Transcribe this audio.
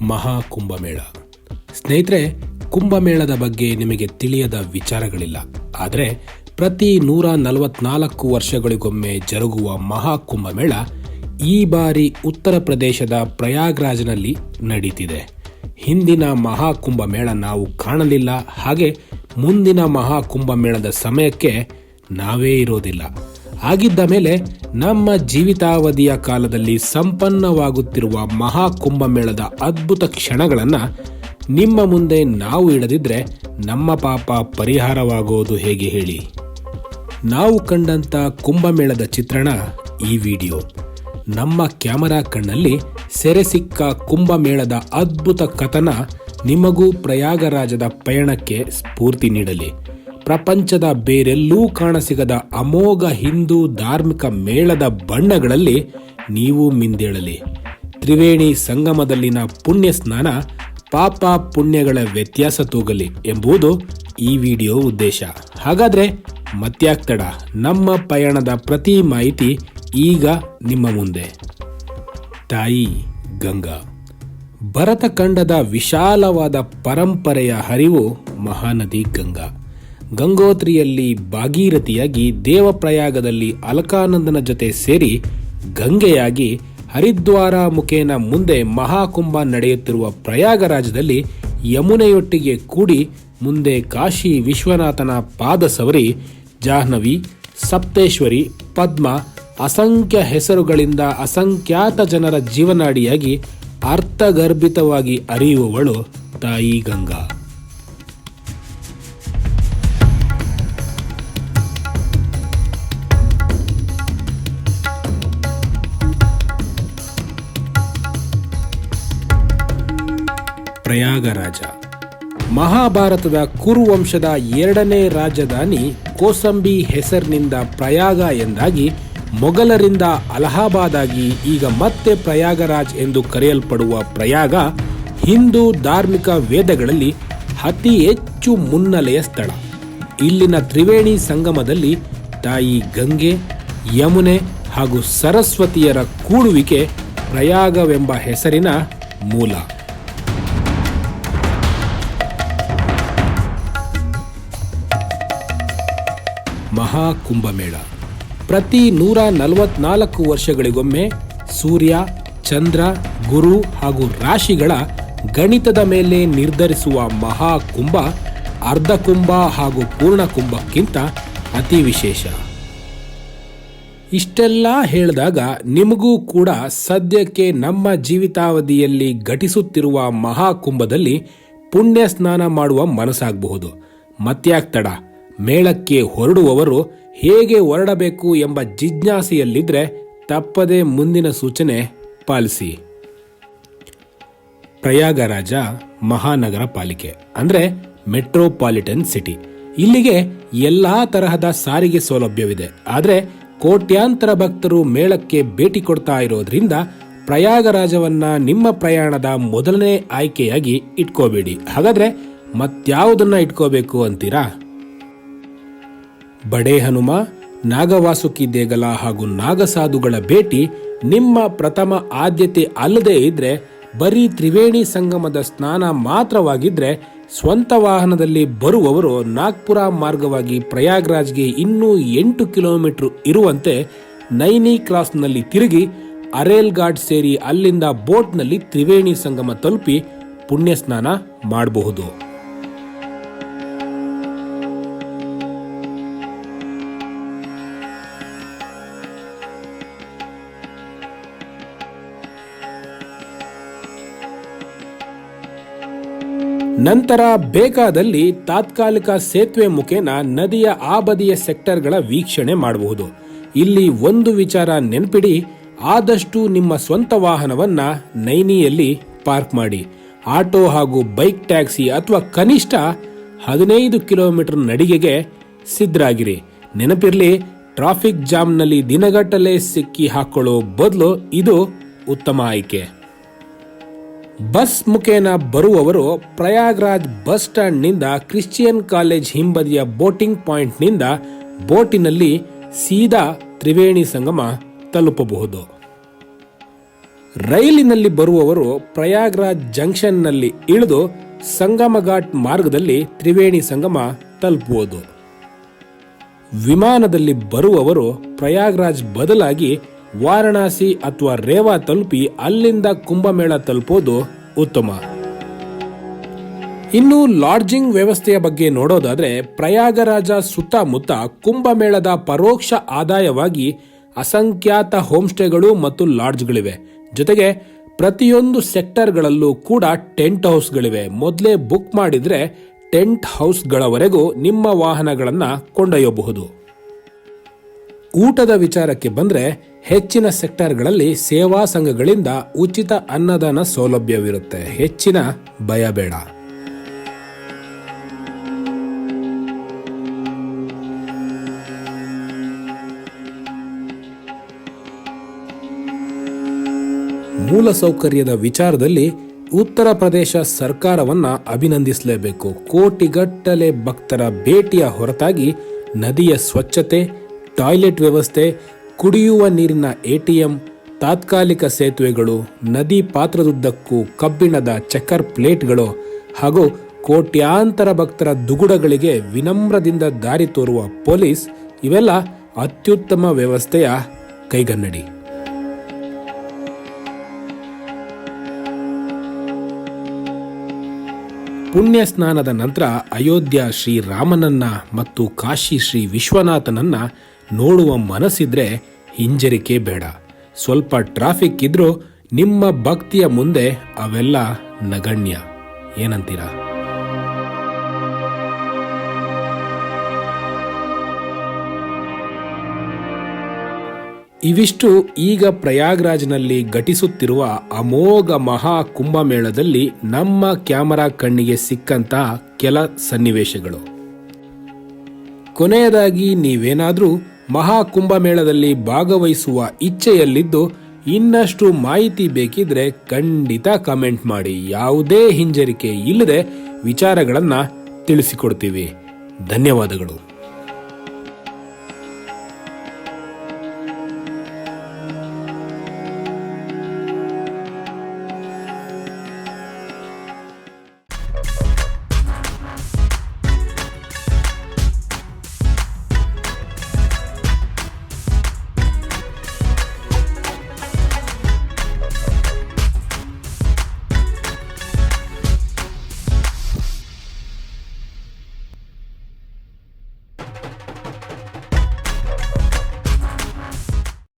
ಮಹಾಕುಂಭಮೇಳ. ಸ್ನೇಹಿತರೆ, ಕುಂಭಮೇಳದ ಬಗ್ಗೆ ನಿಮಗೆ ತಿಳಿಯದ ವಿಚಾರಗಳಿಲ್ಲ. ಆದರೆ, ಪ್ರತಿ ನೂರ ನಲವತ್ನಾಲ್ಕು ವರ್ಷಗಳಿಗೊಮ್ಮೆ ಜರುಗುವ ಮಹಾಕುಂಭಮೇಳ ಈ ಬಾರಿ ಉತ್ತರ ಪ್ರದೇಶದ ಪ್ರಯಾಗ್ರಾಜ್ನಲ್ಲಿ ನಡೀತಿದೆ. ಹಿಂದಿನ ಮಹಾಕುಂಭಮೇಳ ನಾವು ಕಾಣಲಿಲ್ಲ. ಹಾಗೆ ಮುಂದಿನ ಮಹಾಕುಂಭಮೇಳದ ಸಮಯಕ್ಕೆ ನಾವೇ ಇರೋದಿಲ್ಲ. ಆಗಿದ್ದ ಮೇಲೆ ನಮ್ಮ ಜೀವಿತಾವಧಿಯ ಕಾಲದಲ್ಲಿ ಸಂಪನ್ನವಾಗುತ್ತಿರುವ ಮಹಾಕುಂಭಮೇಳದ ಅದ್ಭುತ ಕ್ಷಣಗಳನ್ನು ನಿಮ್ಮ ಮುಂದೆ ನಾವು ಇಡದಿದ್ರೆ ನಮ್ಮ ಪಾಪ ಪರಿಹಾರವಾಗೋದು ಹೇಗೆ ಹೇಳಿ? ನಾವು ಕಂಡಂಥ ಕುಂಭಮೇಳದ ಚಿತ್ರಣ ಈ ವಿಡಿಯೋ. ನಮ್ಮ ಕ್ಯಾಮರಾ ಕಣ್ಣಲ್ಲಿ ಸೆರೆ ಸಿಕ್ಕ ಕುಂಭಮೇಳದ ಅದ್ಭುತ ಕಥನ ನಿಮಗೂ ಪ್ರಯಾಗರಾಜದ ಪಯಣಕ್ಕೆ ಸ್ಫೂರ್ತಿ ನೀಡಲಿ. ಪ್ರಪಂಚದ ಬೇರೆಲ್ಲೂ ಕಾಣಸಿಗದ ಅಮೋಘ ಹಿಂದೂ ಧಾರ್ಮಿಕ ಮೇಳದ ಬಣ್ಣಗಳಲ್ಲಿ ನೀವು ಮಿಂದೇಳಲಿ. ತ್ರಿವೇಣಿ ಸಂಗಮದಲ್ಲಿನ ಪುಣ್ಯ ಸ್ನಾನ ಪಾಪ ಪುಣ್ಯಗಳ ವ್ಯತ್ಯಾಸ ತೂಗಲಿ ಎಂಬುದು ಈ ವಿಡಿಯೋ ಉದ್ದೇಶ. ಹಾಗಾದ್ರೆ ಮತ್ಯಾಕ್ತಡ ನಮ್ಮ ಪಯಣದ ಪ್ರತಿ ಮಾಹಿತಿ ಈಗ ನಿಮ್ಮ ಮುಂದೆ. ತಾಯಿ ಗಂಗಾ. ಭರತಖಂಡದ ವಿಶಾಲವಾದ ಪರಂಪರೆಯ ಹರಿವು ಮಹಾನದಿ ಗಂಗಾ. ಗಂಗೋತ್ರಿಯಲ್ಲಿ ಭಾಗೀರಥಿಯಾಗಿ ದೇವಪ್ರಯಾಗದಲ್ಲಿ ಅಲಕಾನಂದನ ಜೊತೆ ಸೇರಿ ಗಂಗೆಯಾಗಿ ಹರಿದ್ವಾರ ಮುಖೇನ ಮುಂದೆ ಮಹಾಕುಂಭ ನಡೆಯುತ್ತಿರುವ ಪ್ರಯಾಗರಾಜದಲ್ಲಿ ಯಮುನೆಯೊಟ್ಟಿಗೆ ಕೂಡಿ ಮುಂದೆ ಕಾಶಿ ವಿಶ್ವನಾಥನ ಪಾದ ಸವರಿ, ಜಾಹ್ನವಿ, ಸಪ್ತೇಶ್ವರಿ, ಪದ್ಮ ಅಸಂಖ್ಯ ಹೆಸರುಗಳಿಂದ ಅಸಂಖ್ಯಾತ ಜನರ ಜೀವನಾಡಿಯಾಗಿ ಅರ್ಥಗರ್ಭಿತವಾಗಿ ಅರಿಯುವವಳು ತಾಯಿ ಗಂಗಾ. ಪ್ರಯಾಗರಾಜ. ಮಹಾಭಾರತದ ಕುರುವಂಶದ ಎರಡನೇ ರಾಜಧಾನಿ ಕೋಸಂಬಿ ಹೆಸರಿನಿಂದ ಪ್ರಯಾಗ ಎಂದಾಗಿ ಮೊಘಲರಿಂದ ಅಲಹಾಬಾದ್ ಆಗಿ ಈಗ ಮತ್ತೆ ಪ್ರಯಾಗರಾಜ್ ಎಂದು ಕರೆಯಲ್ಪಡುವ ಪ್ರಯಾಗ ಹಿಂದೂ ಧಾರ್ಮಿಕ ವೇದಗಳಲ್ಲಿ ಅತಿ ಹೆಚ್ಚು ಮುನ್ನೆಲೆಯ ಸ್ಥಳ. ಇಲ್ಲಿನ ತ್ರಿವೇಣಿ ಸಂಗಮದಲ್ಲಿ ತಾಯಿ ಗಂಗೆ, ಯಮುನೆ ಹಾಗೂ ಸರಸ್ವತಿಯರ ಕೂಡುವಿಕೆ ಪ್ರಯಾಗವೆಂಬ ಹೆಸರಿನ ಮೂಲ. ಮಹಾಕುಂಭಮೇಳ. ಪ್ರತಿ ನೂರ ನಲವತ್ನಾಲ್ಕು ವರ್ಷಗಳಿಗೊಮ್ಮೆ ಸೂರ್ಯ, ಚಂದ್ರ, ಗುರು ಹಾಗೂ ರಾಶಿಗಳ ಗಣಿತದ ಮೇಲೆ ನಿರ್ಧರಿಸುವ ಮಹಾಕುಂಭ ಅರ್ಧಕುಂಭ ಹಾಗೂ ಪೂರ್ಣಕುಂಭಕ್ಕಿಂತ ಅತಿ ವಿಶೇಷ. ಇಷ್ಟೆಲ್ಲ ಹೇಳಿದಾಗ ನಿಮಗೂ ಕೂಡ ಸದ್ಯಕ್ಕೆ ನಮ್ಮ ಜೀವಿತಾವಧಿಯಲ್ಲಿ ಘಟಿಸುತ್ತಿರುವ ಮಹಾಕುಂಭದಲ್ಲಿ ಪುಣ್ಯ ಸ್ನಾನ ಮಾಡುವ ಮನಸ್ಸಾಗಬಹುದು. ಮತ್ಯಾಕ್ ತಡ. ಮೇಳಕ್ಕೆ ಹೊರಡುವವರು ಹೇಗೆ ಹೊರಡಬೇಕು ಎಂಬ ಜಿಜ್ಞಾಸೆಯಲ್ಲಿದ್ದರೆ ತಪ್ಪದೆ ಮುಂದಿನ ಸೂಚನೆ ಪಾಲಿಸಿ. ಪ್ರಯಾಗರಾಜ ಮಹಾನಗರ ಪಾಲಿಕೆ, ಅಂದರೆ ಮೆಟ್ರೋಪಾಲಿಟನ್ ಸಿಟಿ. ಇಲ್ಲಿಗೆ ಎಲ್ಲ ತರಹದ ಸಾರಿಗೆ ಸೌಲಭ್ಯವಿದೆ. ಆದರೆ ಕೋಟ್ಯಾಂತರ ಭಕ್ತರು ಮೇಳಕ್ಕೆ ಭೇಟಿ ಕೊಡ್ತಾ ಇರೋದ್ರಿಂದ ಪ್ರಯಾಗರಾಜವನ್ನು ನಿಮ್ಮ ಪ್ರಯಾಣದ ಮೊದಲನೇ ಆಯ್ಕೆಯಾಗಿ ಇಟ್ಕೋಬೇಡಿ. ಹಾಗಾದರೆ ಮತ್ಯಾವುದನ್ನು ಇಟ್ಕೋಬೇಕು ಅಂತೀರಾ? ಬಡೇ ಹನುಮ, ನಾಗವಾಸುಕಿ ದೇಗಲ ಹಾಗೂ ನಾಗಸಾಧುಗಳ ಭೇಟಿ ನಿಮ್ಮ ಪ್ರಥಮ ಆದ್ಯತೆ ಅಲ್ಲದೇ ಇದ್ರೆ ಬರೀ ತ್ರಿವೇಣಿ ಸಂಗಮದ ಸ್ನಾನ ಮಾತ್ರವಾಗಿದ್ರೆ ಸ್ವಂತ ವಾಹನದಲ್ಲಿ ಬರುವವರು ನಾಗ್ಪುರ ಮಾರ್ಗವಾಗಿ ಪ್ರಯಾಗ್ರಾಜ್ಗೆ ಇನ್ನೂ ಎಂಟು ಕಿಲೋಮೀಟರ್ ಇರುವಂತೆ ನೈನಿ ಕ್ರಾಸ್ನಲ್ಲಿ ತಿರುಗಿ ಅರೇಲ್ ಘಾಟ್ ಸೇರಿ ಅಲ್ಲಿಂದ ಬೋಟ್ನಲ್ಲಿ ತ್ರಿವೇಣಿ ಸಂಗಮ ತಲುಪಿ ಪುಣ್ಯ ಸ್ನಾನ ಮಾಡಬಹುದು. ನಂತರ ಬೇಕಾದಲ್ಲಿ ತಾತ್ಕಾಲಿಕ ಸೇತುವೆ ಮುಖೇನ ನದಿಯ ಆ ಬದಿಯ ಸೆಕ್ಟರ್ಗಳ ವೀಕ್ಷಣೆ ಮಾಡಬಹುದು. ಇಲ್ಲಿ ಒಂದು ವಿಚಾರ ನೆನ್ಪಿಡಿ, ಆದಷ್ಟು ನಿಮ್ಮ ಸ್ವಂತ ವಾಹನವನ್ನ ನೈನಿಯಲ್ಲಿ ಪಾರ್ಕ್ ಮಾಡಿ. ಆಟೋ ಹಾಗೂ ಬೈಕ್ ಟ್ಯಾಕ್ಸಿ ಅಥವಾ ಕನಿಷ್ಠ ಹದಿನೈದು ಕಿಲೋಮೀಟರ್ ನಡಿಗೆಗೆ ಸಿದ್ಧರಾಗಿರಿ. ನೆನಪಿರ್ಲಿ, ಟ್ರಾಫಿಕ್ ಜಾಮ್ನಲ್ಲಿ ದಿನಗಟ್ಟಲೆ ಸಿಕ್ಕಿ ಹಾಕೊಳ್ಳೋ ಬದಲು ಇದು ಉತ್ತಮ ಆಯ್ಕೆ. ಬಸ್ ಮುಖೇನ ಬರುವವರು ಪ್ರಯಾಗ್ರಾಜ್ ಬಸ್ ಸ್ಟ್ಯಾಂಡ್ನಿಂದ ಕ್ರಿಶ್ಚಿಯನ್ ಕಾಲೇಜ್ ಹಿಂಬದಿಯ ಬೋಟಿಂಗ್ ಪಾಯಿಂಟ್ನಿಂದ ಬೋಟಿನಲ್ಲಿ ಸೀದಾ ತ್ರಿವೇಣಿ ಸಂಗಮ ತಲುಪಬಹುದು. ರೈಲಿನಲ್ಲಿ ಬರುವವರು ಪ್ರಯಾಗ್ರಾಜ್ ಜಂಕ್ಷನ್ನಲ್ಲಿ ಇಳಿದು ಸಂಗಮ ಘಾಟ್ ಮಾರ್ಗದಲ್ಲಿ ತ್ರಿವೇಣಿ ಸಂಗಮ ತಲುಪುವುದು. ವಿಮಾನದಲ್ಲಿ ಬರುವವರು ಪ್ರಯಾಗ್ರಾಜ್ ಬದಲಾಗಿ ವಾರಣಾಸಿ ಅಥವಾ ರೇವಾ ತಲುಪಿ ಅಲ್ಲಿಂದ ಕುಂಭಮೇಳ ತಲುಪೋದು ಉತ್ತಮ. ಇನ್ನು ಲಾಡ್ಜಿಂಗ್ ವ್ಯವಸ್ಥೆಯ ಬಗ್ಗೆ ನೋಡೋದಾದ್ರೆ ಪ್ರಯಾಗರಾಜ ಸುತ್ತಮುತ್ತ ಕುಂಭಮೇಳದ ಪರೋಕ್ಷ ಆದಾಯವಾಗಿ ಅಸಂಖ್ಯಾತ ಹೋಮ್ಸ್ಟೇಗಳು ಮತ್ತು ಲಾಡ್ಜ್ಗಳಿವೆ. ಜೊತೆಗೆ ಪ್ರತಿಯೊಂದು ಸೆಕ್ಟರ್ಗಳಲ್ಲೂ ಕೂಡ ಟೆಂಟ್ ಹೌಸ್ಗಳಿವೆ. ಮೊದಲೇ ಬುಕ್ ಮಾಡಿದ್ರೆ ಟೆಂಟ್ ಹೌಸ್ಗಳವರೆಗೂ ನಿಮ್ಮ ವಾಹನಗಳನ್ನು ಕೊಂಡೊಯ್ಯಬಹುದು. ಊಟದ ವಿಚಾರಕ್ಕೆ ಬಂದ್ರೆ ಹೆಚ್ಚಿನ ಸೆಕ್ಟರ್ಗಳಲ್ಲಿ ಸೇವಾ ಸಂಘಗಳಿಂದ ಉಚಿತ ಅನ್ನದಾನ ಸೌಲಭ್ಯವಿರುತ್ತೆ. ಹೆಚ್ಚಿನ ಭಯ ಬೇಡ. ಮೂಲಸೌಕರ್ಯದ ವಿಚಾರದಲ್ಲಿ ಉತ್ತರ ಪ್ರದೇಶ ಸರ್ಕಾರವನ್ನ ಅಭಿನಂದಿಸಲೇಬೇಕು. ಕೋಟಿಗಟ್ಟಲೆ ಭಕ್ತರ ಭೇಟಿಯ ಹೊರತಾಗಿ ನದಿಯ ಸ್ವಚ್ಛತೆ ಟಾಯ್ಲೆಟ್ ವ್ಯವಸ್ಥೆ, ಕುಡಿಯುವ ನೀರಿನ ಎಟಿಎಂ, ತಾತ್ಕಾಲಿಕ ಸೇತುವೆಗಳು, ನದಿ ಪಾತ್ರದುದ್ದಕ್ಕೂ ಕಬ್ಬಿಣದ ಚಕ್ಕರ್ ಪ್ಲೇಟ್ಗಳು ಹಾಗೂ ಕೋಟ್ಯಾಂತರ ಭಕ್ತರ ದುಗುಡಗಳಿಗೆ ವಿನಮ್ರದಿಂದ ದಾರಿ ತೋರುವ ಪೊಲೀಸ್ ಇವೆಲ್ಲ ಅತ್ಯುತ್ತಮ ವ್ಯವಸ್ಥೆಯ ಕೈಗನ್ನಡಿ. ಪುಣ್ಯ ಸ್ನಾನದ ನಂತರ ಅಯೋಧ್ಯ ಶ್ರೀ ರಾಮನನ್ನ ಮತ್ತು ಕಾಶಿ ಶ್ರೀ ವಿಶ್ವನಾಥನನ್ನ ನೋಡುವ ಮನಸ್ಸಿದ್ರೆ ಹಿಂಜರಿಕೆ ಬೇಡ. ಸ್ವಲ್ಪ ಟ್ರಾಫಿಕ್ ಇದ್ರೂ ನಿಮ್ಮ ಭಕ್ತಿಯ ಮುಂದೆ ಅವೆಲ್ಲ ನಗಣ್ಯ. ಏನಂತೀರಾ? ಇವಿಷ್ಟು ಈಗ ಪ್ರಯಾಗ್ರಾಜ್ನಲ್ಲಿ ಘಟಿಸುತ್ತಿರುವ ಅಮೋಘ ಮಹಾ ಕುಂಭಮೇಳದಲ್ಲಿ ನಮ್ಮ ಕ್ಯಾಮರಾ ಕಣ್ಣಿಗೆ ಸಿಕ್ಕಂತ ಕೆಲ ಸನ್ನಿವೇಶಗಳು. ಕೊನೆಯದಾಗಿ ನೀವೇನಾದರೂ ಮಹಾ ಕುಂಭಮೇಳದಲ್ಲಿ ಭಾಗವಹಿಸುವ ಇಚ್ಛೆಯಲ್ಲಿದ್ದು ಇನ್ನಷ್ಟು ಮಾಹಿತಿ ಬೇಕಿದ್ರೆ ಖಂಡಿತ ಕಮೆಂಟ್ ಮಾಡಿ. ಯಾವುದೇ ಹಿಂಜರಿಕೆ ಇಲ್ಲದೆ ವಿಚಾರಗಳನ್ನು ತಿಳಿಸಿಕೊಡ್ತೀವಿ. ಧನ್ಯವಾದಗಳು.